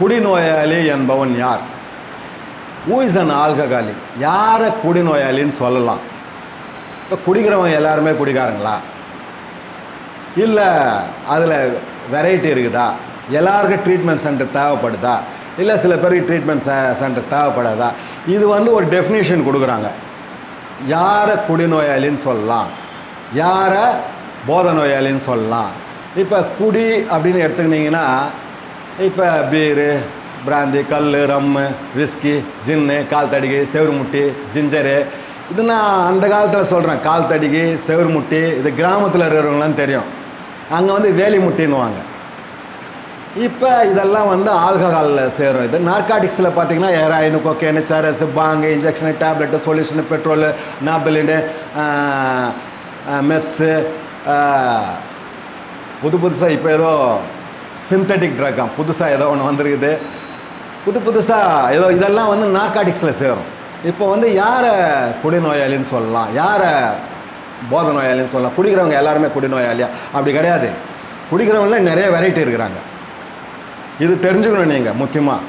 குடிநோயாளி என்பவன் யார்? Who is an ஆல்கஹாலி யாரை குடிநோயாளின்னு சொல்லலாம்? இப்போ குடிக்கிறவங்க எல்லாருமே குடிக்காரங்களா? இல்லை அதில் வெரைட்டி இருக்குதா? எல்லாருக்கும் ட்ரீட்மெண்ட் சென்டர் தேவைப்படுதா? இல்லை சில பேருக்கு ட்ரீட்மெண்ட் சென்டர் தேவைப்படாதா? இது வந்து ஒரு டெஃபினேஷன் கொடுக்குறாங்க. யாரை குடிநோயாளின்னு சொல்லலாம்? யாரை போத நோயாளின்னு சொல்லலாம்? இப்போ குடி அப்படின்னு எடுத்துக்கிட்டிங்கன்னா இப்போ பீரு பிராந்தி கல் ரம்மு விஸ்கி ஜின்னு கால் தடிகை செவரு முட்டி ஜிஞ்சரு இது நான் அந்த காலத்தில் சொல்கிறேன் கால் தடிகை செவரு முட்டி இது கிராமத்தில் இருக்கிறவங்களாம் தெரியும். அங்கே வந்து வேலி முட்டின்னுவாங்க இப்போ இதெல்லாம் வந்து ஆல்கஹாலில் சேரும். இது நார்காட்டிக்ஸில் பார்த்தீங்கன்னா heroin cocaine charas bhang injection tablet solution petrol நாபிலினு meths புது புதுசாக இப்போ ஏதோ சிந்தட்டிக் ட்ரக்காம் புதுசாக ஏதோ ஒன்று வந்திருக்குது. புது புதுசாக ஏதோ இதெல்லாம் வந்து நார்காட்டிக்ஸில் சேரும். இப்போ வந்து யாரை குடிநோயாளின்னு சொல்லலாம்? யாரை போத நோயாளின்னு சொல்லலாம்? குடிக்கிறவங்க எல்லாருமே குடிநோயாளியா அப்படி கிடையாது. குடிக்கிறவங்கள நிறைய வெரைட்டி இருக்கிறாங்க. இது தெரிஞ்சுக்கணும் நீங்கள் முக்கியமாக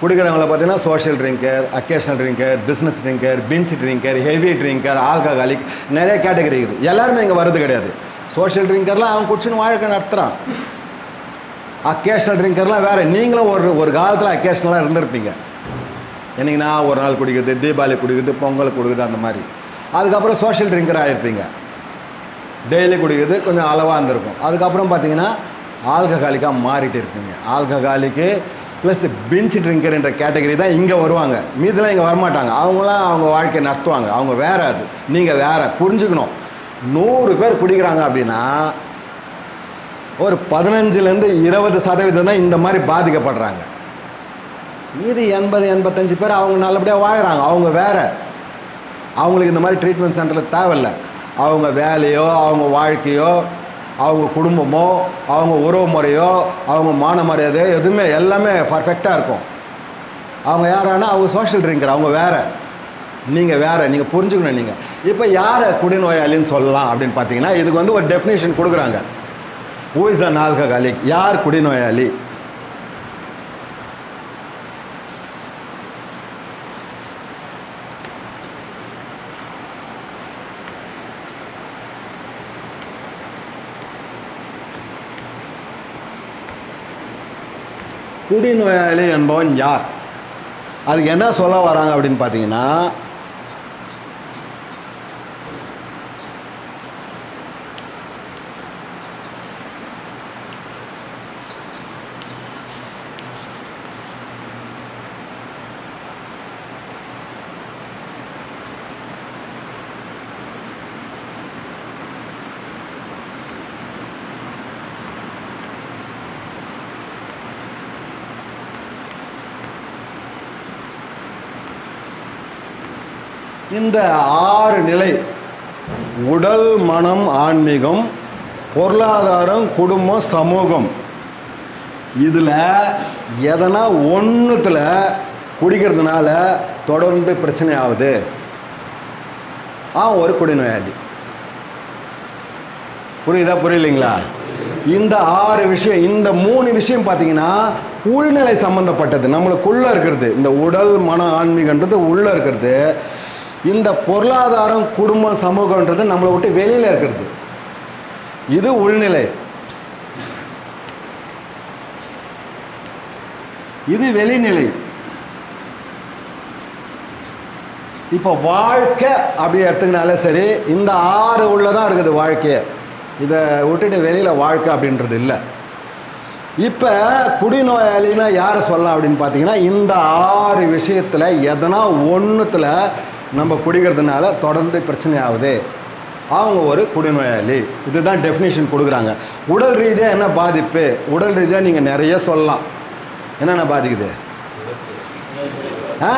குடிக்கிறவங்கள பார்த்தீங்கன்னா social drinker occasional drinker business drinker binge drinker heavy drinker alcoholic நிறைய கேட்டகரி இருக்குது. எல்லாருமே இங்கே வர்றது கிடையாது. சோஷியல் ட்ரிங்கர்லாம் அவன் குடிச்சுன்னு வாழ்க்கை நடத்துகிறான் அக்கேஷனல் ட்ரிங்கர்லாம் வேறு. நீங்களும் ஒரு ஒரு காலத்தில் அக்கேஷனலாக இருந்திருப்பீங்க. என்னைக்கு நான் ஒரு நாள் குடிக்கிறது தீபாவளி குடிக்கிறது பொங்கல் குடிக்கிறது அந்த மாதிரி. அதுக்கப்புறம் சோஷியல் ட்ரிங்கர் ஆகிருப்பீங்க டெய்லி குடிக்கிறது கொஞ்சம் அளவாக இருந்திருக்கும். அதுக்கப்புறம் பார்த்தீங்கன்னா ஆல்கஹாலிக்காக மாறிட்டு இருப்பீங்க. ஆல்கஹாலிக்கு ப்ளஸ் பிஞ்ச் ட்ரிங்கர் என்ற கேட்டகரி தான் இங்கே வருவாங்க. மீதெல்லாம் இங்கே வரமாட்டாங்க. அவங்களாம் அவங்க வாழ்க்கையை நடத்துவாங்க. அவங்க வேற அது. நீங்கள் வேற. புரிஞ்சுக்கணும். நூறு பேர் குடிக்கிறாங்க அப்படின்னா ஒரு பதினஞ்சுலேருந்து இருபது சதவீதம் தான் இந்த மாதிரி பாதிக்கப்படுறாங்க. மீதி எண்பது எண்பத்தஞ்சு பேர் அவங்க நல்லபடியாக வாழ்கிறாங்க அவங்க வேறு. அவங்களுக்கு இந்த மாதிரி ட்ரீட்மெண்ட் சென்டரில் தேவையில்லை. அவங்க வேலையோ அவங்க வாழ்க்கையோ அவங்க குடும்பமோ அவங்க உறவு முறையோ அவங்க மான மரியாதையோ எதுவுமே எல்லாமே பர்ஃபெக்டாக இருக்கும். அவங்க யாரானா அவங்க சோஷியல் ட்ரிங்கர் அவங்க வேறு. நீங்கள் வேறு நீங்கள் புரிஞ்சுக்கணும் நீங்கள் இப்போ யாரை குடிநோயாளின்னு சொல்லலாம் அப்படின்னு பார்த்தீங்கன்னா இதுக்கு வந்து ஒரு டெஃபினேஷன் கொடுக்குறாங்க. ஹூ இஸ் அன் ஆல்கஹாலிக் யார் குடிநோயாளி குடிநோயாளி என்பவன் யார் அதுக்கு என்ன சொல்ல வராங்க அப்படின்னு பார்த்தீங்கன்னா இந்த ஆறு நிலை உடல் மனம் ஆன்மீகம் பொருளாதாரம் குடும்பம் சமூகம். இதில் எதனா ஒன்றுத்தில் குடிக்கிறதுனால தொடர்ந்து பிரச்சனை ஆகுது. ஆ ஒரு குடிநோயாளி புரியுதா புரியலைங்களா? இந்த ஆறு விஷயம் இந்த மூணு விஷயம் பார்த்தீங்கன்னா உள்நிலை சம்மந்தப்பட்டது நம்மளுக்குள்ளே இருக்கிறது. இந்த உடல் மன ஆன்மீகன்றது உள்ளே இருக்கிறது. இந்த பொருளாதாரம் குடும்பம் சமூகன்றது நம்மளை விட்டு வெளியில் இருக்கிறது. இது உள்நிலை. இது வெளிநிலை. இப்போ வாழ்க்கை அப்படி எடுத்துக்கினாலே சரி இந்த ஆறு உள்ளதான் இருக்குது வாழ்க்கையை. இதை விட்டுட்டு வெளியில் வாழ்க்கை அப்படின்றது இல்லை. இப்போ குடிநோயாளின்னா யாரை சொல்லலாம் அப்படின்னு பார்த்தீங்கன்னா இந்த ஆறு விஷயத்தில் எதனா ஒன்றுத்தில் நம்ம குடிக்கிறதுனால தொடர்ந்து பிரச்சனை ஆகுது அவங்க ஒரு குடிநோயாளி. இதுதான் டெஃபினேஷன் கொடுக்குறாங்க. உடல் ரீதியாக என்ன பாதிப்பு? உடல் ரீதியாக நீங்கள் நிறைய சொல்லலாம். என்னென்ன பாதிக்குது? ஆ?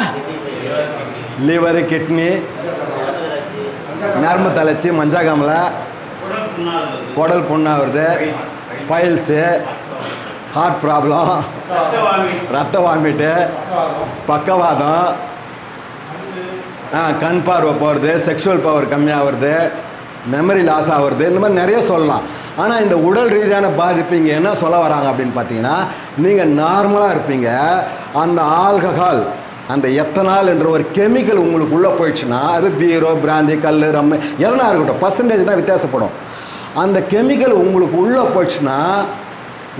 லிவரு கிட்னி நரம்பு தளர்ச்சி மஞ்சாகாமலை குடல் புண்ணாகிறது பைல்ஸு ஹார்ட் ப்ராப்ளம் ரத்த வாமிட்டு பக்கவாதம் கண் பார்வை போகிறது செக்ஷுவல் பவர் கம்மியாகிறது மெமரி லாஸ் ஆகிறது இந்த மாதிரி நிறைய சொல்லலாம். ஆனால் இந்த உடல் ரீதியான பாதிப்பு இங்கே என்ன சொல்ல வராங்க அப்படின்னு பார்த்தீங்கன்னா நீங்கள் நார்மலாக இருப்பீங்க. அந்த ஆல்கஹால் அந்த எத்தனால் என்ற ஒரு கெமிக்கல் உங்களுக்கு உள்ளே போயிடுச்சுன்னா அது பீரோ பிராந்தி கல் ரம்மு எதனா இருக்கட்டும் பர்சன்டேஜ் தான் வித்தியாசப்படும். அந்த கெமிக்கல் உங்களுக்கு உள்ளே போயிடுச்சுன்னா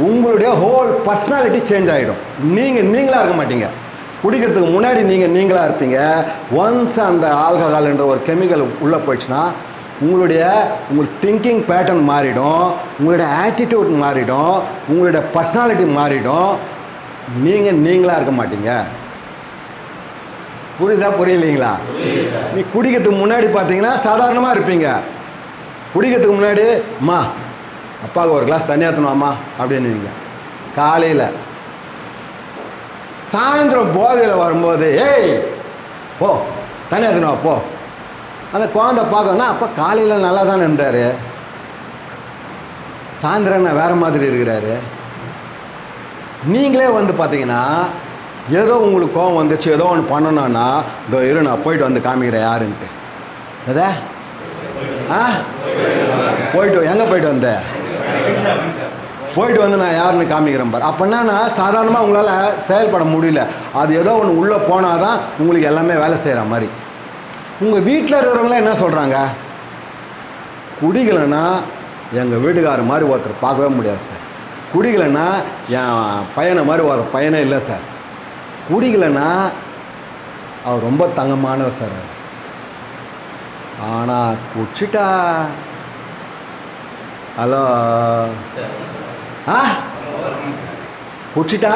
உங்களுடைய ஹோல் பர்சனாலிட்டி சேஞ்ச் ஆகிடும் நீங்கள் நீங்களாக இருக்க மாட்டீங்க. குடிக்கிறதுக்கு முன்னாடி நீங்கள் நீங்களாக இருப்பீங்க. ஒன்ஸ் அந்த ஆல்கஹால் என்ற ஒரு கெமிக்கல் உள்ளே போயிடுச்சுன்னா உங்களுடைய உங்களுக்கு திங்கிங் பேட்டர்ன் மாறிடும் உங்களுடைய ஆட்டிடியூட் மாறிடும் உங்களுடைய பர்சனாலிட்டி மாறிடும். நீங்கள் நீங்களாக இருக்க மாட்டீங்க. புரியுதா புரியலைங்களா? நீ குடிக்கிறதுக்கு முன்னாடி பார்த்தீங்கன்னா சாதாரணமாக இருப்பீங்க. குடிக்கிறதுக்கு முன்னாடி அம்மா அப்பாவுக்கு ஒரு கிளாஸ் தண்ணி ஏற்றணும்மா அப்படின்னுவீங்க. காலையில். சாயந்தரம் போதையில் வரும்போது ஏய் போ தண்ணி ஏற்றணும் போ. அந்த குழந்தை பார்க்கணும்னா அப்போ காலையில் நல்லா தான் இருந்தார் சாயந்தரம் என்ன வேறு மாதிரி இருக்கிறாரு. நீங்களே வந்து பார்த்தீங்கன்னா ஏதோ உங்களுக்கு கோவம் வந்துச்சு ஏதோ ஒன்று பண்ணணும்னா இதோ இரு நான் போயிட்டு வந்து காமிக்கிறேன் யாருன்ட்டு. எதா ஆ? போயிட்டு எங்கே போயிட்டு வந்த? போயிட்டு வந்து நான் யாருன்னு காமிக்கிறேன் பார். அப்படின்னா நான் சாதாரணமாக உங்களால் செயல்பட முடியல. அது ஏதோ ஒன்று உள்ளே போனால் தான் உங்களுக்கு எல்லாமே வேலை செய்கிற மாதிரி. உங்கள் வீட்டில் இருக்கிறவங்களாம் என்ன சொல்கிறாங்க குடிக்கலைன்னா எங்கள் வீட்டுக்காரர் மாதிரி ஒருத்தர் பார்க்கவே முடியாது சார். குடிக்கலைன்னா என் பையனை மாதிரி ஒரு பையனே இல்லை சார். குடிக்கலைன்னா அவர் ரொம்ப தங்கமானவர் சார் அவர். ஆனால் குடிச்சிட்டா? ஹலோ? ஆ? குடிச்சிட்டா?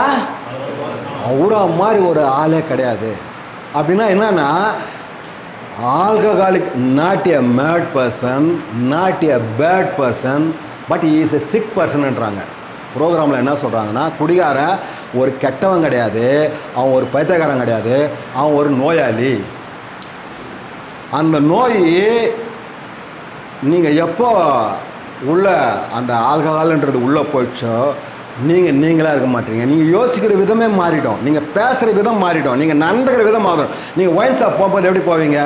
அவரா மாதிரி ஒரு ஆளே கிடையாது. அப்படின்னா என்னன்னா alcoholic not a mad person not a bad person but is a sick பர்சன்ன்றாங்க ப்ரோக்ராமில் என்ன சொல்கிறாங்கன்னா குடிகாரன் ஒரு கெட்டவன் கிடையாது அவன் ஒரு பைத்தியக்காரன் கிடையாது அவன் ஒரு நோயாளி. அந்த நோய் நீங்கள் எப்போ உள்ளே அந்த ஆல்கஹால்ன்றது உள்ளே போயிடுச்சோ? நீங்கள் நீங்களாக இருக்க மாட்டீங்க. நீங்கள் யோசிக்கிற விதமே மாறிடும் நீங்கள் பேசுகிற விதம் மாறிடும் நீங்கள் நடந்துக்கிற விதம் மாறிடும் நீங்கள் ஒயின் ஷாப் போகும்போது எப்படி போவீங்க?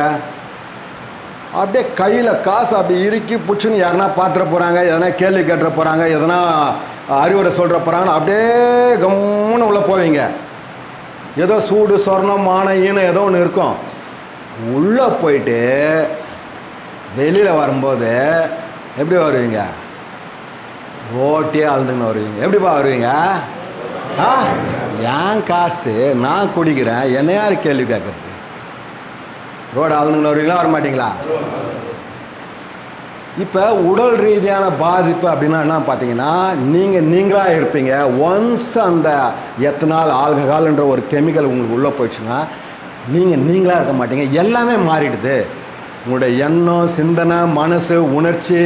அப்படியே கையில் காசு அப்படி இறுக்கி பிடிச்சின்னு யாருனா பார்த்துட போகிறாங்க எதனா கேள்வி கேட்டுற போகிறாங்க எதனா அறிவுரை சொல்கிற போகிறாங்கன்னு அப்படியே கம்முன்னு உள்ளே போவீங்க. ஏதோ சூடு சொர்ணம் மான ஈனம் ஏதோ ஒன்று இருக்கும். உள்ளே போயிட்டு வெளியில் வரும்போது எப்படி வருவீங்க? ஓட்டியே அழுதுங்கன்னு வருவீங்க. எப்படிப்பா வருவீங்க? ஆ? என் காசு? நான் குடிக்கிறேன். என்ன யார் கேள்வி கேட்குறது? ரோடு அழுதுன்னு வருவீங்களா? வர மாட்டீங்களா இப்போ உடல் ரீதியான பாதிப்பு அப்படின்னா என்ன பார்த்தீங்கன்னா நீங்கள் நீங்களாக இருப்பீங்க. ஒன்ஸ் அந்த எத்தனால் ஆல்கஹால்ன்ற ஒரு கெமிக்கல் உங்களுக்கு உள்ளே போயிடுச்சுன்னா நீங்கள் நீங்களாக இருக்க மாட்டீங்க. எல்லாமே மாறிடுது. உங்களுடைய எண்ணம் சிந்தனை மனசு உணர்ச்சி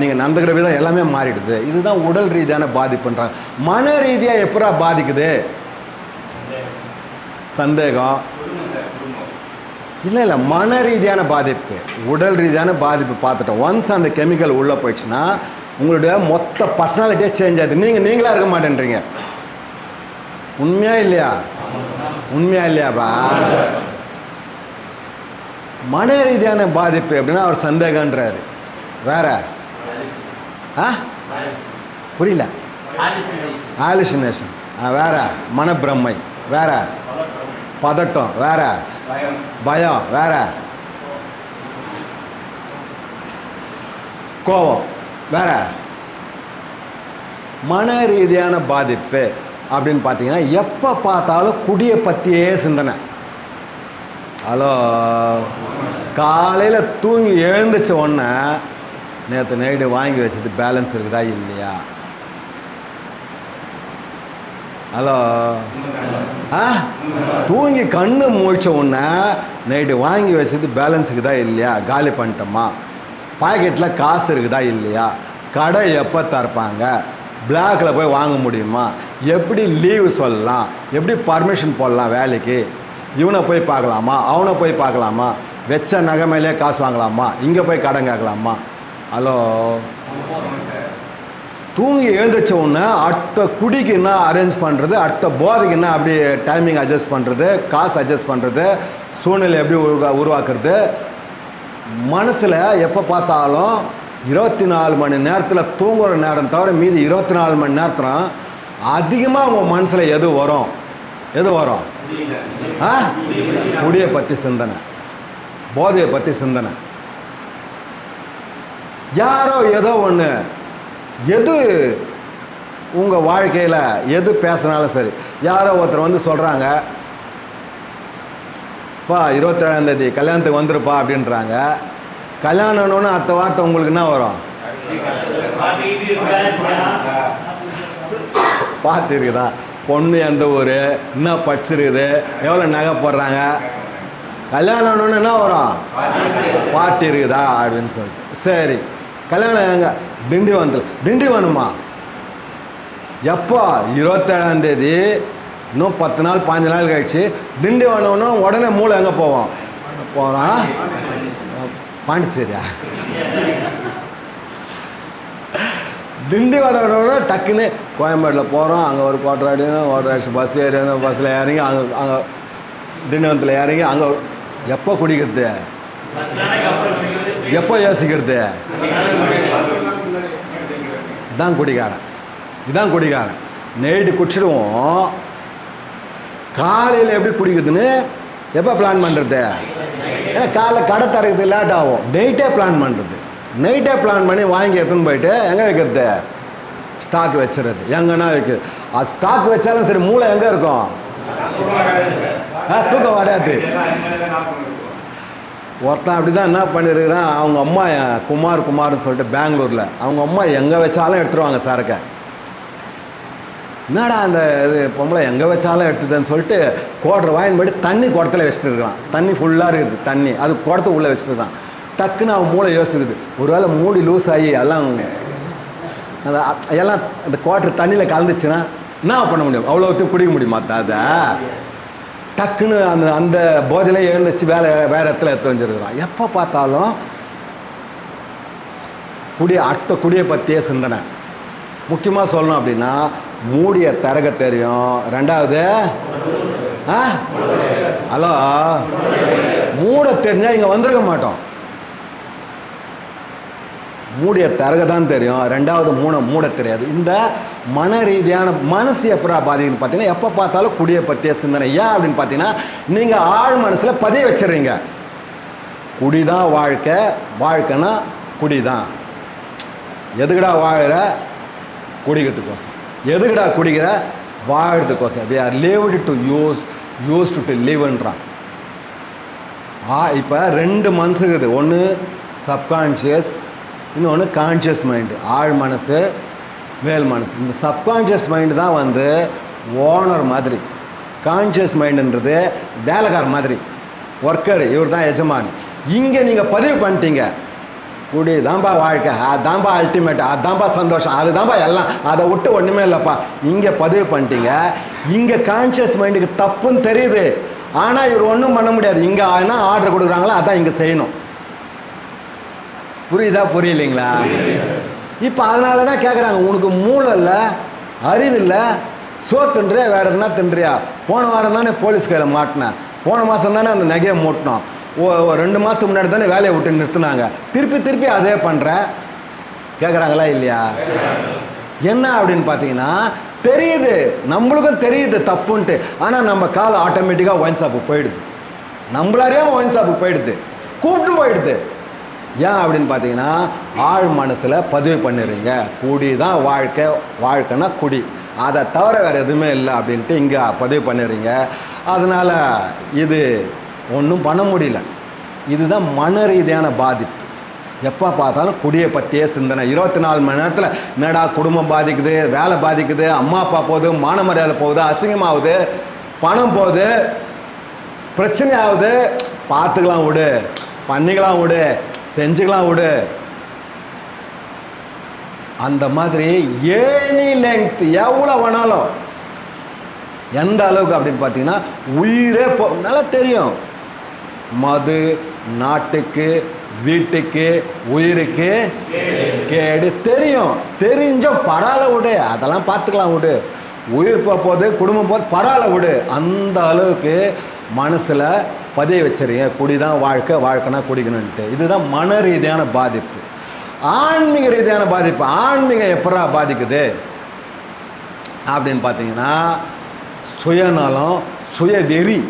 நீங்கள் நடந்துக்கிற விதம் எல்லாமே மாறிடுது. இதுதான் உடல் ரீதியான பாதிப்புன்றாங்க. மன ரீதியாக எப்படா பாதிக்குது? சந்தேகம். இல்லை இல்லை மன ரீதியான பாதிப்பு. உடல் ரீதியான பாதிப்பு பார்த்துட்டோம். ஒன்ஸ் அந்த கெமிக்கல் உள்ளே போயிடுச்சுன்னா உங்களுடைய மொத்த பர்சனாலிட்டியே சேஞ்ச் ஆகுது நீங்கள் நீங்களாக இருக்க மாட்டேன்றீங்க. உண்மையா இல்லையா? உண்மையா இல்லையாப்பா? மன ரீதியான பாதிப்பு அப்படின்னா அவர் சந்தேகன்றாரு வேற? ஆ? புரியல. ஆலிசினேஷன் வேற? மனப்பிரமை. வேற? பதட்டம். வேற? பயம். வேற? கோபம். வேற? மன ரீதியான பாதிப்பு அப்படின்னு பார்த்தீங்கன்னா எப்போ பார்த்தாலும் குடியை பற்றியே சிந்தனை. ஹலோ. காலையில் தூங்கி எழுந்துச்ச உடனே நேற்று நைட்டு வாங்கி வச்சது பேலன்ஸ் இருக்குதா இல்லையா? ஹலோ. ஆ? தூங்கி கண்ணு முழிச்ச உடனே நைட்டு வாங்கி வச்சது பேலன்ஸ் இருக்குதா இல்லையா? காலி பண்ணிட்டோமா? பாக்கெட்டில் காசு இருக்குதா இல்லையா? கடை எப்போ திறப்பாங்க? பிளாக்கில் போய் வாங்க முடியுமா? எப்படி லீவு சொல்லலாம்? எப்படி பர்மிஷன் போடலாம் வேலைக்கு? இவனை போய் பார்க்கலாமா? அவனை போய் பார்க்கலாமா? வெச்ச நகைமையிலே காசு வாங்கலாமா? இங்கே போய் கடன் கேட்கலாமா? ஹலோ? தூங்கி எழுந்திரிச்ச உடனே அடுத்த குடிக்கு என்ன அரேஞ்ச் பண்ணுறது அடுத்த போதைக்கு என்ன அப்படி டைமிங் அட்ஜஸ்ட் பண்ணுறது காசு அட்ஜஸ்ட் பண்ணுறது சூழ்நிலை எப்படி உருவா உருவாக்குறது? மனசில் எப்போ பார்த்தாலும் இருபத்தி நாலு மணி நேரத்தில் தூங்குற நேரம் தவிர மீதி இருபத்தி நாலு மணி நேரத்தில் அதிகமாக உங்கள் மனசில் எது வரும்? எது வரும்? ஆ? குடியை பற்றி சிந்தனை. போதையை பற்றி சிந்தனை. யாரோ ஏதோ ஒன்று எது உங்கள் வாழ்க்கையில் எது பேசினாலும் சரி யாரோ ஒருத்தர் வந்து சொல்கிறாங்க பா இருபத்தேழாந்தேதி கல்யாணத்துக்கு வந்துருப்பா அப்படின்றாங்க. கல்யாணம்னு அடுத்த வார்த்தை உங்களுக்கு என்ன வரும்? பார்த்து இருக்குதா பொண்ணு எந்த ஊர்? என்ன படிச்சிருக்குது? எவ்வளோ நகை போடுறாங்க? கல்யாணம்னு என்ன வரும்? பாட்டி இருக்குதா? அப்படின்னு சொல்லிட்டு. சரி. கல்யாணம் எங்க திண்டிவனத்தில் திண்டிவனமா எப்போ? இருபத்தேழாம் தேதி. இன்னும் பத்து நாள் பாஞ்சு நாள் கழிச்சு திண்டிவனம்னும் உடனே மூளை எங்கே போவோம்? போகிறோம் பாண்டிச்சேரியா. திண்டிவனம் டக்குன்னு கோயம்பேட்டில் போகிறோம் அங்கே ஒரு குவார்டர் அடிக்கணும் ஒரு பஸ் ஏறி பஸ்ஸில் இறங்கி அங்கே அங்கே திண்டிவனத்தில் இறங்கி அங்கே எப்போ குடிக்கிறது? எப்போ யோசிக்கிறது? இதான் குடிகாரன். இதான் குடிகாரன். நைட்டு குடிச்சிடுவோம். காலையில் எப்படி குடிக்கிறதுன்னு எப்போ பிளான் பண்ணுறது ஏன்னா காலைல கடை திறக்கிறது லேட் ஆகும். நைட்டே பிளான் பண்ணுறது நைட்டே பிளான் பண்ணி வாங்கி எடுத்துன்னு போயிட்டு எங்கே வைக்கிறது? ஸ்டாக் வச்சுறது எங்கன்னா வைக்குது? அது ஸ்டாக் வச்சாலும் சரி மூளை எங்கே இருக்கும்? ஆ, தூக்கம் வராது. ஒருத்தன் அப்படி தான் என்ன பண்ணியிருக்கிறான் அவங்க அம்மா குமார் குமார்னு சொல்லிட்டு பெங்களூரில். அவங்க அம்மா எங்கே வச்சாலும் எடுத்துருவாங்க சாருக்க. என்னடா அந்த இது பொம்பளை எங்கே வச்சாலும் எடுத்துதுன்னு சொல்லிட்டு கோட்டரை வாயின் போயிட்டு தண்ணி குடத்துல வச்சுட்டு இருக்கான். தண்ணி ஃபுல்லாக இருக்குது தண்ணி. அது குடத்து உள்ளே வச்சுட்டு இருக்கான். டக்குன்னு அவன் மூளை யோசிக்குது. ஒருவேளை மூடி லூஸ் ஆகி எல்லாம் அந்த எல்லாம் அந்த குவாட்டர் தண்ணியில் கலந்துச்சுன்னா என்ன பண்ண முடியும்? அவ்வளோத்தையும் குடிக்க முடியுமா? அதை டக்குன்னு அந்த அந்த போதையில எழுந்துச்சு வேலை வேற இடத்துல எடுத்து வச்சிருக்கிறான். எப்போ பார்த்தாலும் குடிய அடுத்த குடியை பற்றியே சிந்தனை. முக்கியமாக சொல்லணும் அப்படின்னா மூடிய தரக தெரியும். ரெண்டாவது ஆ? ஹலோ? மூட தெரிஞ்சால் இங்கே வந்திருக்க மாட்டோம். மூடிய தரக தான் தெரியும். ரெண்டாவது மூண மூட தெரியாது. இந்த மன ரீதியான மனசு எப்படா பாதிக்குன்னு பார்த்தீங்கன்னா எப்போ பார்த்தாலும் குடியை பற்றிய சிந்தனை. ஏன் அப்படின்னு பார்த்தீங்கன்னா நீங்கள் ஆழ் மனசில் பதிய வச்சிடுறீங்க. குடி தான் வாழ்க்கை வாழ்க்கைனா குடி தான் எதுக்குடா வாழுற? குடிக்கிறதுக்கோசம் எதுக்குடா குடிக்கிற? வாழறதுக்கோசம் we are lived to use use to லிவ்ன்றான் ஆ இப்போ ரெண்டு மனசு இருக்குது. ஒன்று சப்கான்ஷியஸ் இன்னொன்று கான்ஷியஸ் மைண்டு ஆழ் மனசு வேல் மனசு. இந்த சப்கான்ஷியஸ் மைண்டு தான் வந்து ஓனர் மாதிரி. கான்ஷியஸ் மைண்டுன்றது வேலைக்கார மாதிரி. ஒர்க்கர் இவர் தான் எஜமானி. இங்கே நீங்கள் பதிவு பண்ணிட்டீங்க. குடி தான்பா வாழ்க்கை. அதான்பா அல்டிமேட் அதான்பா சந்தோஷம். அதுதான்பா எல்லாம். அதை விட்டு ஒன்றுமே இல்லைப்பா. இங்கே பதிவு பண்ணிட்டீங்க. இங்கே கான்ஷியஸ் மைண்டுக்கு தப்புன்னு தெரியுது. ஆனால் இவர் ஒன்றும் பண்ண முடியாது. இங்கே என்ன ஆர்டர் கொடுக்குறாங்களோ? அதான் இங்கே செய்யணும். புரியுதா? புரியலைங்களா? இப்போ அதனால தான் கேட்குறாங்க உனக்கு மூளை இல்லை அறிவில்லை சோ தின்றியா வேற எதுனா தின்றியா? போன வாரம் தானே போலீஸ் கையில் மாட்டினேன் போன மாதம் தானே அந்த நகையை மூட்டினோம். ரெண்டு மாதத்துக்கு முன்னாடி தானே வேலையை விட்டு நிறுத்துனாங்க. திருப்பி திருப்பி அதே பண்ணுற கேட்குறாங்களா இல்லையா? என்ன அப்படின்னு பார்த்தீங்கன்னா தெரியுது நம்மளுக்கும் தெரியுது தப்புன்ட்டு. ஆனால் நம்ம கால் ஆட்டோமேட்டிக்காக ஒயின் ஷாப்பு போயிடுது. நம்மளாரே ஒயின் ஷாப்பு போயிடுது. கூப்பிட்டு போயிடுது. ஏன் அப்படின்னு பார்த்தீங்கன்னா ஆழ் மனசில் பதிவு பண்ணிடுறீங்க. குடி தான் வாழ்க்கை வாழ்க்கைன்னா குடி. அதை தவிர வேறு எதுவுமே இல்லை அப்படின்ட்டு இங்கே பதிவு பண்ணிடுறீங்க. அதனால் இது ஒன்றும் பண்ண முடியல. இதுதான் மன ரீதியான பாதிப்பு. எப்போ பார்த்தாலும் குடியை பற்றியே சிந்தனை. இருபத்தி நாலு மணி நேரத்தில் என்னடா குடும்பம் பாதிக்குது வேலை பாதிக்குது அம்மா அப்பா போகுது மான மரியாதை போகுது அசிங்கமாகுது பணம் போகுது பிரச்சனை ஆகுது. பார்த்துக்கலாம் விடு பண்ணிக்கலாம் விடு. செஞ்சுக்கலாம் விடு. அந்த மாதிரி ஏனி லெங்க்த் எவ்வளோ வேணாலும் எந்த அளவுக்கு அப்படின்னு பார்த்தீங்கன்னா உயிரே போ நல்லா தெரியும். மது நாட்டுக்கு வீட்டுக்கு உயிருக்கு கேடு தெரியும். தெரிஞ்சும் பரவாயில்ல விடு. அதெல்லாம் பார்த்துக்கலாம் விடு. உயிர் போகுது குடும்பம் போகுது பரவாயில்ல விடு. அந்த அளவுக்கு மனசில் பதிய வச்சுருங்க குடி தான் வாழ்க்கை வாழ்க்கைனா குடிக்கணுன்ட்டு இதுதான் மன ரீதியான பாதிப்பு. ஆன்மீக ரீதியான பாதிப்பு. ஆன்மீகம் எப்படா பாதிக்குது? அப்படின்னு பார்த்தீங்கன்னா சுயநலம் சுயவெறி.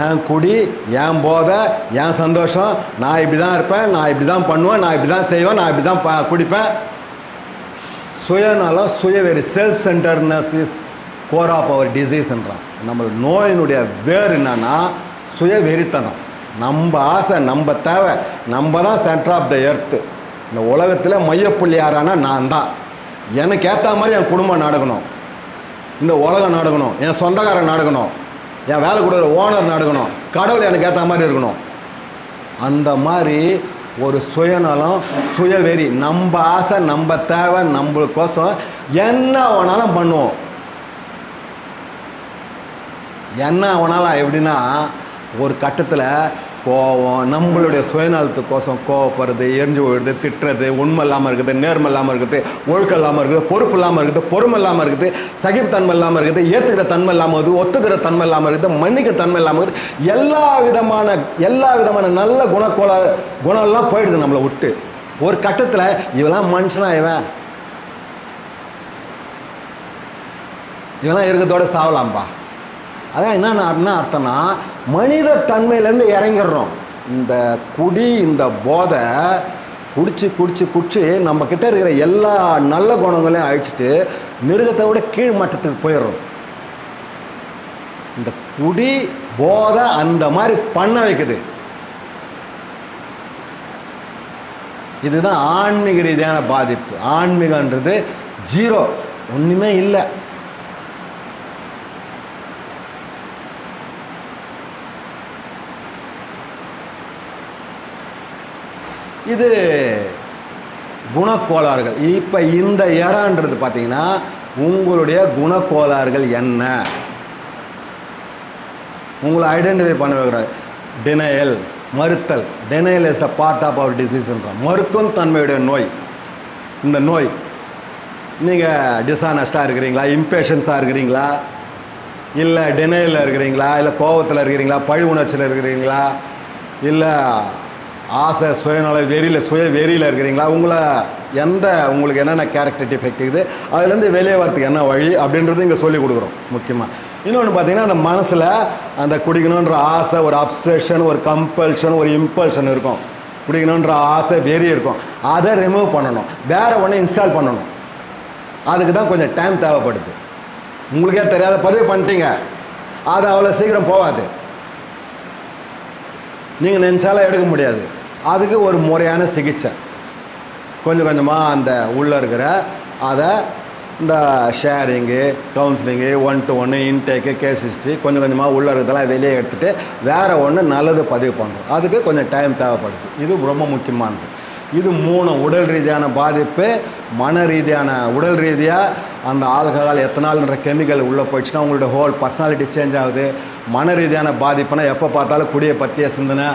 ஏன் குடி ஏன் போதை என் சந்தோஷம்? நான் இப்படி தான் இருப்பேன் நான் இப்படி தான் பண்ணுவேன் நான் இப்படி தான் செய்வேன் நான் இப்படி தான் பா குடிப்பேன். சுயநலம் சுயவெறி self centredness is core of our டிசீஸ்ன்றான் நம்ம நோயினுடைய வேர் என்னன்னா சுயவெறித்தனம். நம்ம ஆசை நம்ம தேவை. நம்ம தான் சென்டர் ஆஃப் த எர்த்து இந்த உலகத்தில் மையப்புள்ளி யாரானா நான் தான். எனக்கு ஏற்ற மாதிரி என் குடும்பம் நடக்கணும். இந்த உலகம் நடக்கணும். என் சொந்தக்காரன் நடக்கணும். என் வேலை கொடுக்குற ஓனர் நடக்கணும். கடவுள் எனக்கு ஏற்ற மாதிரி இருக்கணும். அந்த மாதிரி ஒரு சுயநலம் சுயவெறி. நம்ம ஆசை நம்ம தேவை நம்மளுக்கோசம் என்ன வேணாலும் பண்ணுவோம். என்ன அவனால் எப்படின்னா ஒரு கட்டத்தில் கோவம் நம்மளுடைய சுயநலத்துக்கோசம் கோவப்படுறது எரிஞ்சு போயிடுது திட்டுறது உண்மை இல்லாமல் இருக்குது நேர்மை இல்லாமல் இருக்குது ஒழுக்கம் இல்லாமல் இருக்குது பொறுப்பு இல்லாமல் இருக்குது பொறுமை இல்லாமல் இருக்குது சகிப்புத்தன்மை இல்லாமல் இருக்குது ஏற்றுக்கிற தன்மை இல்லாமல் இருக்குது ஒத்துக்கிற தன்மை இல்லாமல் இருக்குது மன்னிக்க தன்மை இல்லாமல் இருக்குது எல்லா விதமான எல்லா விதமான நல்ல குணக்கோள குணம்லாம் போயிடுது நம்மளை விட்டு. ஒரு கட்டத்தில் இவெல்லாம் மனுஷனா இவன். இவெல்லாம் இருக்கிறதோட சாவலாம்பா. அதான் என்னன்னு அர்த்தம்னா மனித தன்மையிலேருந்து இறங்கிடுறோம். இந்த குடி இந்த போதை குடிச்சு குடிச்சு குடிச்சு நம்ம கிட்ட இருக்கிற எல்லா நல்ல குணங்களையும் அழிச்சிட்டு மிருகத்தை விட கீழ் மட்டத்துக்கு போயிடுறோம். இந்த குடி போதை அந்த மாதிரி பண்ண வைக்குது. இதுதான் ஆன்மீக ரீதியான பாதிப்பு. ஆன்மீகன்றது ஜீரோ. ஒன்றுமே இல்லை. இது குணக்கோளாறுகள். இப்போ இந்த இடம்ன்றது பார்த்தீங்கன்னா உங்களுடைய குணக்கோளாறுகள் என்ன? உங்களை ஐடென்டிஃபை பண்ண வைக்கிறார். Denial மறுத்தல். Denial is the part of our டிசீஸ்ன்ற மறுக்கும் தன்மையுடைய நோய். இந்த நோய் நீங்கள் டிஸானஸ்டாக இருக்கிறீங்களா? இம்பேஷன்ஸாக இருக்கிறீங்களா? இல்லை டெனையலில் இருக்கிறீங்களா? இல்லை கோபத்தில் இருக்கிறீங்களா? பழி உணர்ச்சியில் இருக்கிறீங்களா? இல்லை ஆசை சுயநல வெறியில் சுய வெறியில் இருக்கிறீங்களா? உங்களை எந்த உங்களுக்கு என்னென்ன கேரக்டர் டிஃபெக்ட் இருக்குது? அதுலேருந்து வெளியே வரத்துக்கு என்ன வழி? அப்படின்றது இங்கே சொல்லி கொடுக்குறோம் முக்கியமாக இன்னொன்று பார்த்தீங்கன்னா அந்த மனசில் அந்த குடிக்கணுன்ற ஆசை ஒரு அப்சஷன் ஒரு கம்பல்ஷன் ஒரு இம்பல்ஷன் இருக்கும். குடிக்கணுன்ற ஆசை வெறி இருக்கும். அதை ரிமூவ் பண்ணணும். வேற ஒன்று இன்ஸ்டால் பண்ணணும். அதுக்கு தான் கொஞ்சம் டைம் தேவைப்படுது. உங்களுக்கே தெரியாத பதிவு பண்ணிட்டீங்க. அது அவ்வளோ சீக்கிரம் போகாது. நீங்கள் நினச்சாலும் எடுக்க முடியாது. அதுக்கு ஒரு முறையான சிகிச்சை. கொஞ்சம் கொஞ்சமாக அந்த உள்ளே இருக்கிற அதை இந்த ஷேரிங்கு கவுன்சிலிங்கு ஒன் டு ஒன்று இன்டேக்கு கேஸ் ஹிஸ்ட்ரி கொஞ்சம் கொஞ்சமாக உள்ள இருக்கிறதெல்லாம் வெளியே எடுத்துகிட்டு வேறு ஒன்று நல்லது பதிவு பண்ணுறோம் அதுக்கு கொஞ்சம் டைம் தேவைப்படுது. இது ரொம்ப முக்கியமானது. இது மூணு உடல் ரீதியான பாதிப்பு மன ரீதியான உடல் ரீதியாக அந்த ஆல்கஹால் எத்தனால்ன்ற கெமிக்கல் உள்ளே போயிடுச்சுன்னா உங்களோட ஹோல் பர்சனாலிட்டி சேஞ்ச் ஆகுது. மன ரீதியான பாதிப்புனா எப்போ பார்த்தாலும் குடியை பற்றிய சிந்தனை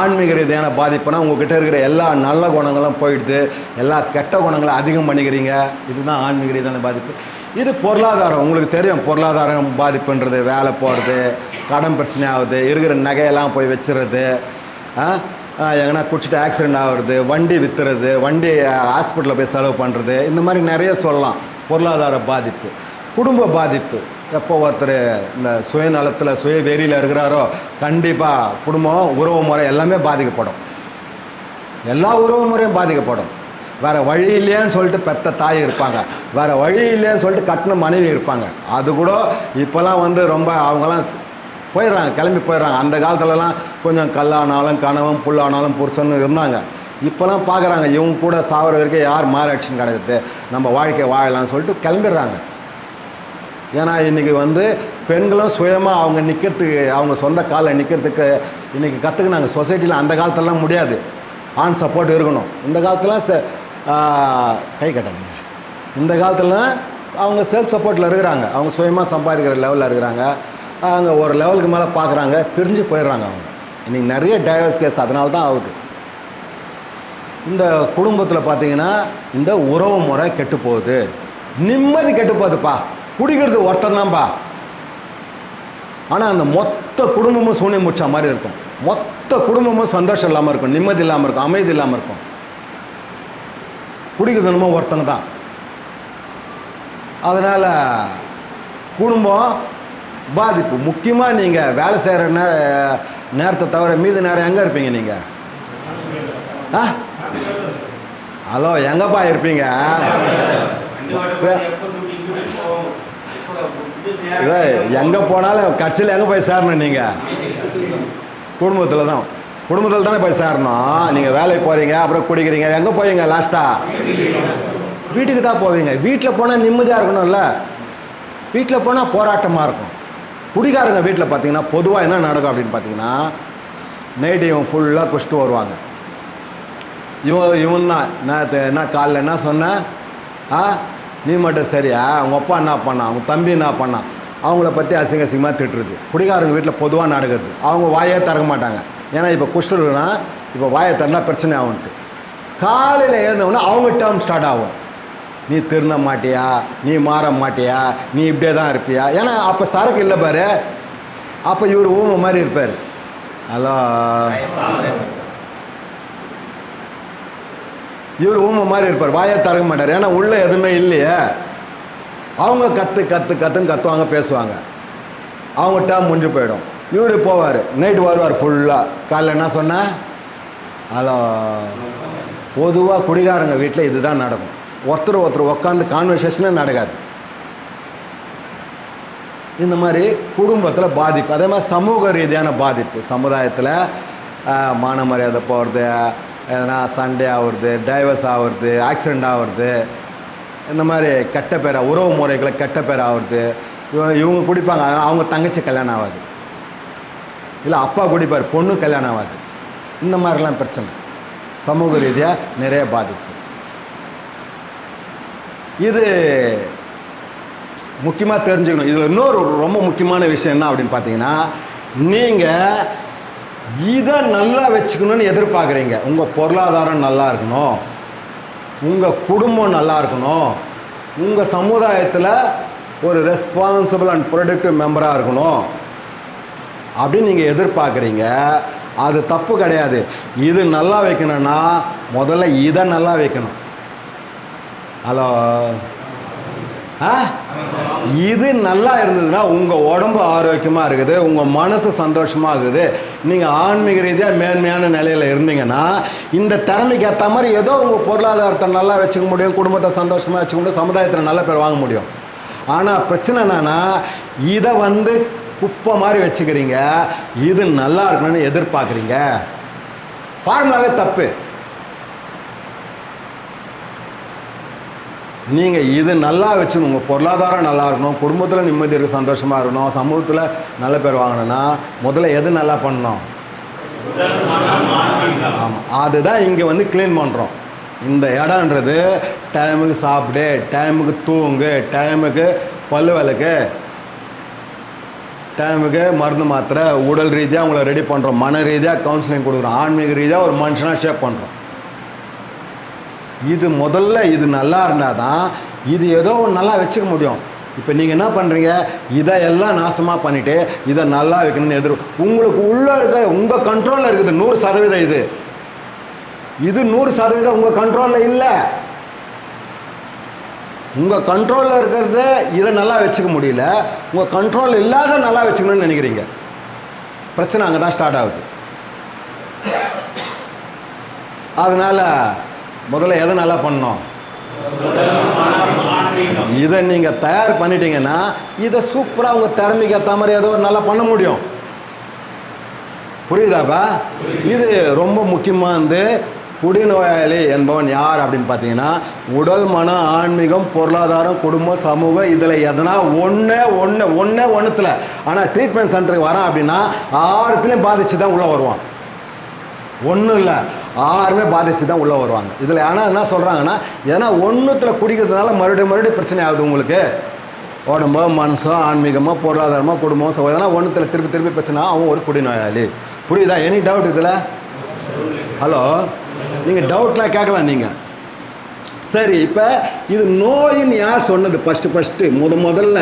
ஆன்மீக ரீதியான பாதிப்புனா உங்ககிட்ட இருக்கிற எல்லா நல்ல குணங்களும் போயிடுது. எல்லா கெட்ட குணங்களை அதிகம் பண்ணிக்கிறீங்க. இதுதான் ஆன்மீக ரீதியான பாதிப்பு. இது பொருளாதாரம். உங்களுக்கு தெரியும் பொருளாதாரம் பாதிப்புன்றது. வேலை போகிறது கடன் பிரச்சனை ஆகுது இருக்கிற நகையெல்லாம் போய் வச்சுருது எங்கன்னா குடிச்சிட்டு ஆக்சிடெண்ட் ஆகுறது வண்டி விற்றுறது வண்டி ஹாஸ்பிட்டலில் போய் செலவு பண்ணுறது இந்த மாதிரி நிறைய சொல்லலாம். பொருளாதார பாதிப்பு குடும்ப பாதிப்பு. எப்போ ஒருத்தர் இந்த சுயநலத்தில் சுய வெறியில் இருக்கிறாரோ கண்டிப்பாக குடும்பம் உறவு முறை எல்லாமே பாதிக்கப்படும். எல்லா உறவு முறையும் பாதிக்கப்படும். வேறு வழி இல்லையான்னு சொல்லிட்டு பெத்த தாய் இருப்பாங்க. வேறு வழி இல்லையான்னு சொல்லிட்டு கட்டின மனைவி இருப்பாங்க. அது கூட இப்போல்லாம் வந்து ரொம்ப அவங்கெல்லாம் போயிடுறாங்க கிளம்பி போயிடுறாங்க. அந்த காலத்துலலாம் கொஞ்சம் கல்லானாலும் கணவன் புல்லானாலும் புருஷன் இருந்தாங்க. இப்போலாம் பார்க்குறாங்க இவங்க கூட சாவர வரைக்கும் யார் மாறாட்சின்னு கிடையாது. நம்ம வாழ்க்கை வாழலாம்னு சொல்லிட்டு கிளம்பிடுறாங்க. ஏன்னா இன்றைக்கி வந்து பெண்களும் சுயமாக அவங்க நிற்கிறதுக்கு அவங்க சொந்த காலில் நிற்கிறதுக்கு இன்றைக்கி கற்றுக்குனாங்க சொசைட்டியில் அந்த காலத்துலலாம் முடியாது. ஆண் சப்போர்ட் இருக்கணும். இந்த காலத்தில் ச கை கட்டாதீங்க. இந்த காலத்தில் அவங்க செல்ஃப் சப்போர்ட்டில் இருக்கிறாங்க. அவங்க சுயமாக சம்பாதிக்கிற லெவலில் இருக்கிறாங்க. அவங்க ஒரு லெவலுக்கு மேலே பார்க்குறாங்க பிரிஞ்சு போயிடுறாங்க அவங்க. இன்றைக்கி நிறைய டைவர்ஸ் கேஸ் அதனால தான் ஆகுது. இந்த குடும்பத்தில் பார்த்தீங்கன்னா இந்த உறவு முறை கெட்டு போகுது. நிம்மதி கெட்டு போகுதுப்பா. குடிக்கிறது ஒருத்தன் தான்ப்பா ஆனால் அந்த மொத்த குடும்பமும் சூனியம் முடிச்ச மாதிரி இருக்கும். மொத்த குடும்பமும் சந்தோஷம் இல்லாமல் இருக்கும் நிம்மதி இல்லாமல் இருக்கும் அமைதி இல்லாமல் இருக்கும். குடிக்கிறது என்னமோ ஒருத்தங்க தான். அதனால் குடும்பம் பாதிப்பு. முக்கியமாக நீங்கள் வேலை செய்கிற நே நேரத்தை தவிர மீது நேரம் எங்கே இருப்பீங்க நீங்கள் ஆ? ஹலோ எங்கப்பா இருப்பீங்க? இதே எங்கே போனாலும் கட்சியில் எங்கே போய் சேரணும் நீங்கள் குடும்பத்தில் தான் குடும்பத்தில் தானே போய் சேரணும். நீங்கள் வேலைக்கு போகிறீங்க அப்புறம் குடிக்கிறீங்க எங்கே போவீங்க லாஸ்ட்டாக வீட்டுக்கு தான் போவீங்க. வீட்டில் போனால் நிம்மதியாக இருக்கணும்ல. வீட்டில் போனால் போராட்டமாக இருக்கும். குடிகாரங்க வீட்டில் பார்த்தீங்கன்னா பொதுவாக என்ன நடக்கும் அப்படின்னு பார்த்தீங்கன்னா நைட்டு இவன் ஃபுல்லாக குடிச்சிட்டு வருவாங்க. இவன் இவன் தான். நான் என்ன காலில் என்ன சொன்னேன் ஆ? நீ மட்டும் சரியா? அவங்க அப்பா என்ன பண்ணான் அவங்க தம்பி என்ன பண்ணான் அவங்கள பற்றி அசிங்க அசிங்கமாக திட்டுறது. குடிகாரங்க வீட்டில் பொதுவாக நடக்குது அவங்க வாயே திறக்க மாட்டாங்க. ஏன்னா இப்போ குஷ்டருனா இப்போ வாயை திறந்தா பிரச்சனை ஆகும்ட்டு காலையில் எழுந்தவொடனே அவங்க டேர்ம் ஸ்டார்ட் ஆகும். நீ திருந்த மாட்டியா? நீ மாற மாட்டியா? நீ இப்படியே தான் இருப்பியா? ஏன்னா அப்போ சரக்கு இல்லை பாரு. அப்போ இவர் ஊமை மாதிரி இருப்பார். ஹலோ. இவர் ஊமை மாதிரி இருப்பார். வாயை தரக மாட்டார். ஏன்னா உள்ளே எதுவுமே இல்லையே. அவங்க கற்று கற்று கற்றுன்னு கத்துவாங்க பேசுவாங்க. அவங்க டேம் முடிஞ்சு போயிடும். இவர் போவார். நைட்டு வருவார் ஃபுல்லாக காலைல என்ன சொன்னேன் ஹலோ. பொதுவாக குடிகாரங்க வீட்டில் இதுதான் நடக்கும். ஒருத்தர் ஒருத்தர் உட்காந்து கான்வர்சேஷனே நடக்காது. இந்த மாதிரி குடும்பத்தில் பாதிப்பு. அதே மாதிரி சமூக ரீதியான பாதிப்பு. சமுதாயத்தில் மான மரியாதை போகிறது எதனா சண்டே ஆகுறது டைவர்ஸ் ஆகுறது ஆக்சிடெண்ட் ஆகிறது இந்த மாதிரி கெட்ட பேர் உறவு முறைகளை கெட்ட பேர் ஆகிறது இவங்க இவங்க குடிப்பாங்க. அதனால் அவங்க தங்கச்சி கல்யாணம் ஆகாது இல்லை அப்பா குடிப்பார் பொண்ணு கல்யாணம் ஆகாது இந்த மாதிரிலாம் பிரச்சனை. சமூக ரீதியாக நிறைய பாதிப்பு. இது முக்கியமாக தெரிஞ்சுக்கணும். இதில் இன்னொரு ரொம்ப முக்கியமான விஷயம் என்ன அப்படின்னு பார்த்தீங்கன்னா நீங்கள் இதை நல்லா வச்சுக்கணும்னு எதிர்பார்க்குறீங்க. உங்கள் பொருளாதாரம் நல்லா இருக்கணும். உங்கள் குடும்பம் நல்லா இருக்கணும். உங்கள் சமுதாயத்தில் ஒரு ரெஸ்பான்சிபிள் அண்ட் ப்ரொடக்டிவ் மெம்பராக இருக்கணும். அப்படின்னு நீங்கள் எதிர்பார்க்குறீங்க. அது தப்பு கிடையாது. இது நல்லா வைக்கணும்னா முதல்ல இதை நல்லா வைக்கணும். ஹலோ ஆ? இது நல்லா இருந்ததுன்னா உங்கள் உடம்பு ஆரோக்கியமாக இருக்குது உங்கள் மனசு சந்தோஷமாக இருக்குது. நீங்கள் ஆன்மீக ரீதியாக மேன்மையான நிலையில் இருந்தீங்கன்னா இந்த திறமைக்கு ஏற்ற மாதிரி ஏதோ உங்கள் பொருளாதாரத்தை நல்லா வச்சுக்க முடியும் குடும்பத்தை சந்தோஷமாக வச்சுக்க முடியும் சமுதாயத்தில் நல்ல பேர் வாங்க முடியும். ஆனால் பிரச்சனை என்னன்னா இதை வந்து குப்பை மாதிரி வச்சுக்கிறீங்க இது நல்லா இருக்கணும்னு எதிர்பார்க்குறீங்க. ஃபார்முலாவே தப்பு. நீங்கள் இது நல்லா வச்சு உங்கள் பொருளாதாரம் நல்லா இருக்கணும் குடும்பத்தில் நிம்மதி இருக்க சந்தோஷமாக இருக்கணும் சமூகத்தில் நல்ல பேர் வாங்கணும்னா முதல்ல எது நல்லா பண்ணணும்? ஆமாம் அதுதான் இங்கே வந்து க்ளீன் பண்ணுறோம் இந்த இடம்ன்றது டைமுக்கு சாப்பிடு டைமுக்கு தூங்கு டைமுக்கு பல்லு விளக்கு டைமுக்கு மருந்து மாத்திரை உடல் ரீதியாக உங்களை ரெடி பண்ணுறோம் மன ரீதியாக கவுன்சிலிங் கொடுக்குறோம் ஆன்மீக ரீதியாக ஒரு மனுஷனாக ஷேப் பண்ணுறோம் இது முதல்ல இது நல்லா இருந்தால் தான் இது ஏதோ ஒன்று நல்லா வச்சுக்க முடியும். இப்போ நீங்கள் என்ன பண்ணுறீங்க இதை எல்லாம் நாசமாக பண்ணிவிட்டு இதை நல்லா வைக்கணும்னு எதிர் உங்களுக்கு உள்ளே இருக்க உங்கள் கண்ட்ரோலில் இருக்குது நூறு சதவீதம் இது. இது நூறு சதவீதம் உங்கள் கண்ட்ரோலில் இல்லை. உங்கள் கண்ட்ரோலில் இருக்கிறத இதை நல்லா வச்சுக்க முடியல. உங்கள் கண்ட்ரோல் இல்லாத நல்லா வச்சுக்கணும்னு நினைக்கிறீங்க. பிரச்சனை அங்கே தான் ஸ்டார்ட் ஆகுது. அதனால் முதல்ல எதை நல்லா பண்ணோம் இதை நீங்கள் தயார் பண்ணிட்டீங்கன்னா இதை சூப்பராக உங்கள் திறமைக்கு ஏற்ற மாதிரி ஏதோ ஒரு நல்லா பண்ண முடியும். புரியுதாப்பா இது ரொம்ப முக்கியமாக வந்து குடிநோயாளி என்பவன் யார் அப்படின்னு பார்த்தீங்கன்னா உடல் மன ஆன்மீகம் பொருளாதாரம் குடும்பம் சமூகம் இதில் எதனா ஒன்றே ஒன்று ஒன்றே ஒன்றுத்தில் ஆனால் ட்ரீட்மெண்ட் சென்டருக்கு வரான் அப்படின்னா ஆறுத்துலேயும் பாதிச்சு தான் உள்ளே வருவான். ஒன்றும் இல்லை. ஆறுமே பாதிச்சு தான் உள்ளே வருவாங்க. இதில் ஆனால் என்ன சொல்கிறாங்கன்னா ஏன்னா ஒன்றுத்தில் குடிக்கிறதுனால மறுபடியும் மறுபடியும் பிரச்சனை ஆகுது உங்களுக்கு. உடம்போ மனசோ ஆன்மீகமோ பொருளாதாரமோ குடும்பமோ சோ எதனா ஒன்றுத்தில் திருப்பி திருப்பி பிரச்சனை அவன் ஒரு குடிநோயாளி. புரியுதா? எனி டவுட் இதில்? ஹலோ நீங்கள் டவுட்லாம் கேட்கலாம் நீங்கள் சரி இப்போ இது நோயின்னு யார் சொன்னது? ஃபஸ்ட்டு ஃபஸ்ட்டு முத முதல்ல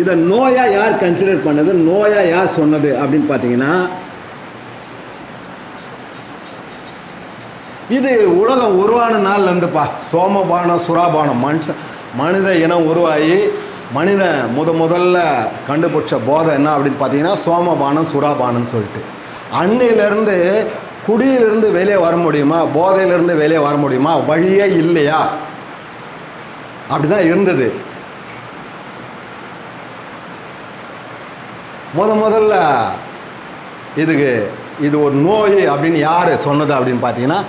இதை நோயாக யார் கன்சிடர் பண்ணது? நோயாக யார் சொன்னது? அப்படின்னு பார்த்தீங்கன்னா இது உலகம் உருவான நாள் இருந்துப்பா சோமபானம் சுறாபானம் மனுஷன் மனித இனம் உருவாகி மனிதன் முத முதல்ல கண்டுபிடிச்ச போதை என்ன அப்படின்னு பார்த்தீங்கன்னா சோமபானம் சுறாபானம்னு சொல்லிட்டு. அன்னையிலேருந்து குடியிலிருந்து வெளியே வர முடியுமா? போதையிலிருந்து வெளியே வர முடியுமா? வழியே இல்லையா? அப்படிதான் இருந்தது. முத முதல்ல இதுக்கு இது ஒரு நோய் அப்படின்னு யார் சொன்னது அப்படின்னு பார்த்தீங்கன்னா